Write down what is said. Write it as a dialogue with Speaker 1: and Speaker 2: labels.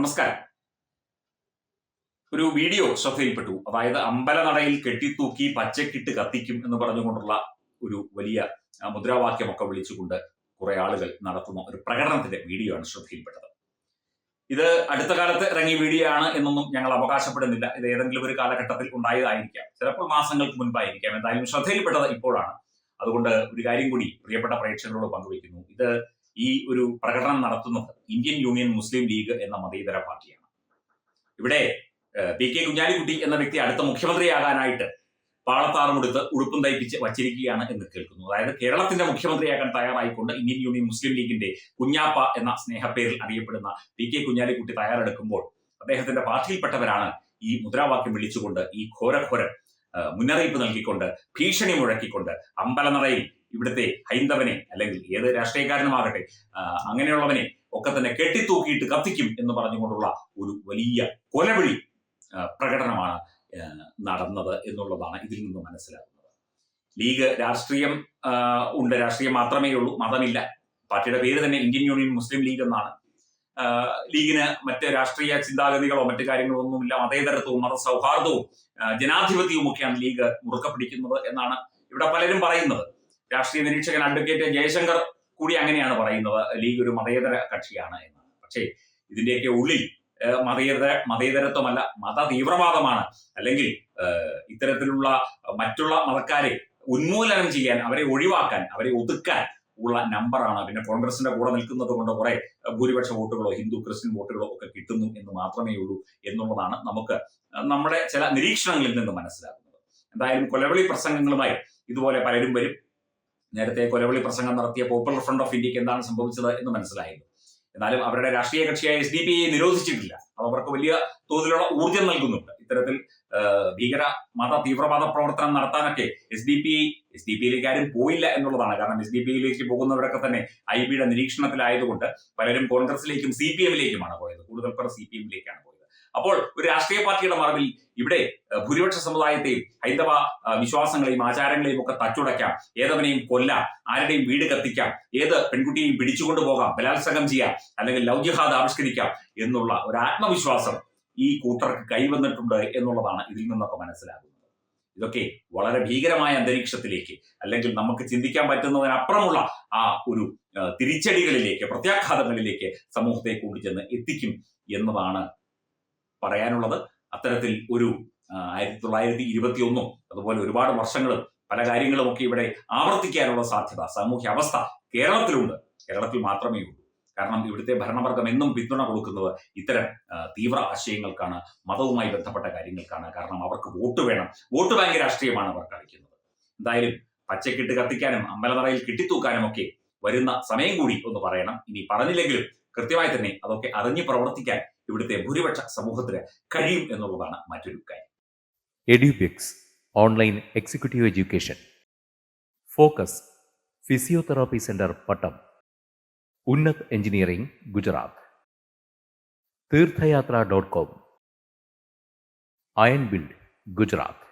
Speaker 1: നമസ്കാരം. ഒരു വീഡിയോ ശ്രദ്ധയിൽപ്പെട്ടു. അതായത് അമ്പലനടയിൽ കെട്ടിത്തൂക്കി പച്ചക്കിട്ട് കത്തിക്കും എന്ന് പറഞ്ഞുകൊണ്ടുള്ള ഒരു വലിയ മുദ്രാവാക്യമൊക്കെ വിളിച്ചുകൊണ്ട് കുറെ ആളുകൾ നടത്തുന്ന ഒരു പ്രകടനത്തിന്റെ വീഡിയോ ആണ് ശ്രദ്ധയിൽപ്പെട്ടത്. ഇത് അടുത്ത കാലത്ത് ഇറങ്ങിയ വീഡിയോ ആണ് എന്നൊന്നും ഞങ്ങൾ അവകാശപ്പെടുന്നില്ല. ഇത് ഏതെങ്കിലും ഒരു കാലഘട്ടത്തിൽ ഉണ്ടായതായിരിക്കാം. ചിലപ്പോൾ മാസങ്ങൾക്ക് മുൻപായിരിക്കാം. എന്തായാലും ശ്രദ്ധയിൽപ്പെട്ടത് ഇപ്പോഴാണ്. അതുകൊണ്ട് ഒരു കാര്യം കൂടി പ്രിയപ്പെട്ട പ്രേക്ഷകരോട് പങ്കുവയ്ക്കുന്നു. ഇത് ഈ ഒരു പ്രകടനം നടത്തുന്നത് ഇന്ത്യൻ യൂണിയൻ മുസ്ലിം ലീഗ് എന്ന മതേതര പാർട്ടിയാണ്. ഇവിടെ പി കെ കുഞ്ഞാലിക്കുട്ടി എന്ന വ്യക്തി അടുത്ത മുഖ്യമന്ത്രിയാകാനായിട്ട് പാളത്താറുമെടുത്ത് ഉടുപ്പും തയ്പ്പിച്ച് വച്ചിരിക്കുകയാണ് എന്ന് കേൾക്കുന്നു. അതായത് കേരളത്തിന്റെ മുഖ്യമന്ത്രിയാകാൻ തയ്യാറായിക്കൊണ്ട് ഇന്ത്യൻ യൂണിയൻ മുസ്ലിം ലീഗിന്റെ കുഞ്ഞാപ്പ എന്ന സ്നേഹപ്പേരിൽ അറിയപ്പെടുന്ന പി കെ കുഞ്ഞാലിക്കുട്ടി തയ്യാറെടുക്കുമ്പോൾ അദ്ദേഹത്തിന്റെ പാർട്ടിയിൽപ്പെട്ടവരാണ് ഈ മുദ്രാവാക്യം വിളിച്ചുകൊണ്ട് ഈ ഘോരഘോര മുന്നറിയിപ്പ് നൽകിക്കൊണ്ട് ഭീഷണി മുഴക്കിക്കൊണ്ട് അമ്പലനടയിൽ ഇവിടുത്തെ ഹൈന്ദവനെ അല്ലെങ്കിൽ ഏത് രാഷ്ട്രീയക്കാരനുമാകട്ടെ അങ്ങനെയുള്ളവനെ ഒക്കെ തന്നെ കെട്ടിത്തൂക്കിയിട്ട് കത്തിക്കും എന്ന് പറഞ്ഞുകൊണ്ടുള്ള ഒരു വലിയ കൊലവിളി പ്രകടനമാണ് നടന്നത് എന്നുള്ളതാണ് ഇതിൽ നിന്ന് മനസ്സിലാക്കുന്നത് ലീഗ് രാഷ്ട്രീയം ഉണ്ട്. രാഷ്ട്രീയം മാത്രമേ ഉള്ളൂ. മതമില്ല. പാർട്ടിയുടെ പേര് തന്നെ ഇന്ത്യൻ യൂണിയൻ മുസ്ലിം ലീഗ് എന്നാണ്. ലീഗിന് മറ്റ് രാഷ്ട്രീയ ചിന്താഗതികളോ മറ്റു കാര്യങ്ങളോ ഒന്നുമില്ല മതേതരത്വവും മതസൗഹാർദ്ദവും ജനാധിപത്യവും ഒക്കെയാണ് ലീഗ് മുറുക്ക പിടിക്കുന്നത് എന്നാണ് ഇവിടെ പലരും പറയുന്നത്. രാഷ്ട്രീയ നിരീക്ഷകൻ അഡ്വക്കേറ്റ് ജയശങ്കർ കൂടി അങ്ങനെയാണ് പറയുന്നത്. ലീഗ് ഒരു മതേതര കക്ഷിയാണ് എന്ന്. പക്ഷേ ഇതിന്റെയൊക്കെ ഉള്ളിൽ മതേതര മതേതരത്വമല്ല മത തീവ്രവാദമാണ് അല്ലെങ്കിൽ ഇത്തരത്തിലുള്ള മറ്റുള്ള മതക്കാരെ ഉന്മൂലനം ചെയ്യാൻ അവരെ ഒഴിവാക്കാൻ അവരെ ഒതുക്കാൻ ഉള്ള നമ്പറാണ്. പിന്നെ കോൺഗ്രസിന്റെ കൂടെ നിൽക്കുന്നത് കൊണ്ട് കുറെ ഭൂരിപക്ഷ വോട്ടുകളോ ഹിന്ദു ക്രിസ്ത്യൻ വോട്ടുകളോ ഒക്കെ കിട്ടുന്നു എന്ന് മാത്രമേ ഉള്ളൂ എന്നുള്ളതാണ് നമുക്ക് നമ്മുടെ ചില നിരീക്ഷണങ്ങളിൽ നിന്ന് മനസ്സിലാക്കുന്നത് എന്തായാലും കൊലവിളി പ്രസംഗങ്ങളുമായി ഇതുപോലെ പലരും വരും. നേരത്തെ കൊലവിളി പ്രസംഗം നടത്തിയ പോപ്പുലർ ഫ്രണ്ട് ഓഫ് ഇന്ത്യയ്ക്ക് എന്താണ് സംഭവിച്ചത് എന്ന് മനസ്സിലായത് എന്നാലും അവരുടെ രാഷ്ട്രീയ കക്ഷിയായ എസ് ഡി പി നിരോധിച്ചിട്ടില്ല. അവർക്ക് വലിയ തോതിലുള്ള ഊർജം നൽകുന്നുണ്ട്. ഇത്തരത്തിൽ ഭീകര മത തീവ്രവാദ പ്രവർത്തനം നടത്താനൊക്കെ S D P S D പിയിലേക്ക് ആരും പോയില്ല എന്നുള്ളതാണ്. കാരണം എസ് ഡി പിയിലേക്ക് പോകുന്നവരൊക്കെ തന്നെ ഐ ബിയുടെ നിരീക്ഷണത്തിലായതുകൊണ്ട് പലരും കോൺഗ്രസിലേക്കും സി പി എമ്മിലേക്കുമാണ് പോയത്. കൂടുതൽ പേർ സി പി എമ്മിലേക്കാണ് പോയത്. അപ്പോൾ ഒരു രാഷ്ട്രീയ പാർട്ടിയുടെ മറവിൽ ഇവിടെ ഭൂരിപക്ഷ സമുദായത്തെയും ഹൈന്ദവ വിശ്വാസങ്ങളെയും ആചാരങ്ങളെയും ഒക്കെ തച്ചുടയ്ക്കാം ഏതവനെയും കൊല്ലാം ആരുടെയും വീട് കത്തിക്കാം ഏത് പെൺകുട്ടിയെയും പിടിച്ചുകൊണ്ടു പോകാം ബലാത്സംഗം ചെയ്യാം അല്ലെങ്കിൽ ലൗജിഹാദ് ജിഹാദ് ആവിഷ്കരിക്കാം എന്നുള്ള ഒരു ആത്മവിശ്വാസം ഈ കൂട്ടർക്ക് കൈവന്നിട്ടുണ്ട് എന്നുള്ളതാണ് ഇതിൽ നിന്നൊക്കെ മനസ്സിലാകുന്നത്. ഇതൊക്കെ വളരെ ഭീകരമായ അന്തരീക്ഷത്തിലേക്ക് അല്ലെങ്കിൽ നമുക്ക് ചിന്തിക്കാൻ പറ്റുന്നതിനപ്പുറമുള്ള ആ ഒരു തിരിച്ചടികളിലേക്ക് പ്രത്യാഘാതങ്ങളിലേക്ക് സമൂഹത്തെ കൂടി ചെന്ന് എത്തിക്കും എന്നതാണ് പറയാനുള്ളത്. അത്തരത്തിൽ ഒരു ആയിരത്തി തൊള്ളായിരത്തി ഇരുപത്തി ഒന്നും അതുപോലെ ഒരുപാട് വർഷങ്ങളും പല കാര്യങ്ങളും ഒക്കെ ഇവിടെ ആവർത്തിക്കാനുള്ള സാധ്യത സാമൂഹ്യ അവസ്ഥ കേരളത്തിലുണ്ട്. കേരളത്തിൽ മാത്രമേ ഉള്ളൂ. കാരണം ഇവിടുത്തെ ഭരണവർഗം എന്നും പിന്തുണ കൊടുക്കുന്നത് ഇത്തരം തീവ്ര ആശയങ്ങൾക്കാണ് മതവുമായി ബന്ധപ്പെട്ട കാര്യങ്ങൾക്കാണ്. കാരണം അവർക്ക് വോട്ട് വേണം. വോട്ട് ബാങ്ക് രാഷ്ട്രീയമാണ് അവർ കളിക്കുന്നത്. എന്തായാലും പച്ചക്കിട്ട് കത്തിക്കാനും അമ്പലനറയിൽ കെട്ടിത്തൂക്കാനും ഒക്കെ വരുന്ന സമയം കൂടി ഒന്ന് പറയണം. ഇനി പറഞ്ഞില്ലെങ്കിലും കൃത്യമായി തന്നെ അതൊക്കെ അറിഞ്ഞു പ്രവർത്തിക്കാൻ ഇവിടുത്തെ ഭൂരിപക്ഷ സമൂഹത്തിന് കഴിയും എന്നുള്ളതാണ് മറ്റൊരു കാര്യം.
Speaker 2: Edubix online executive education. Focus physiotherapy centre Pattom. Unnat engineering Gujarat. Theerthayatra dot com. Iron build Gujarat.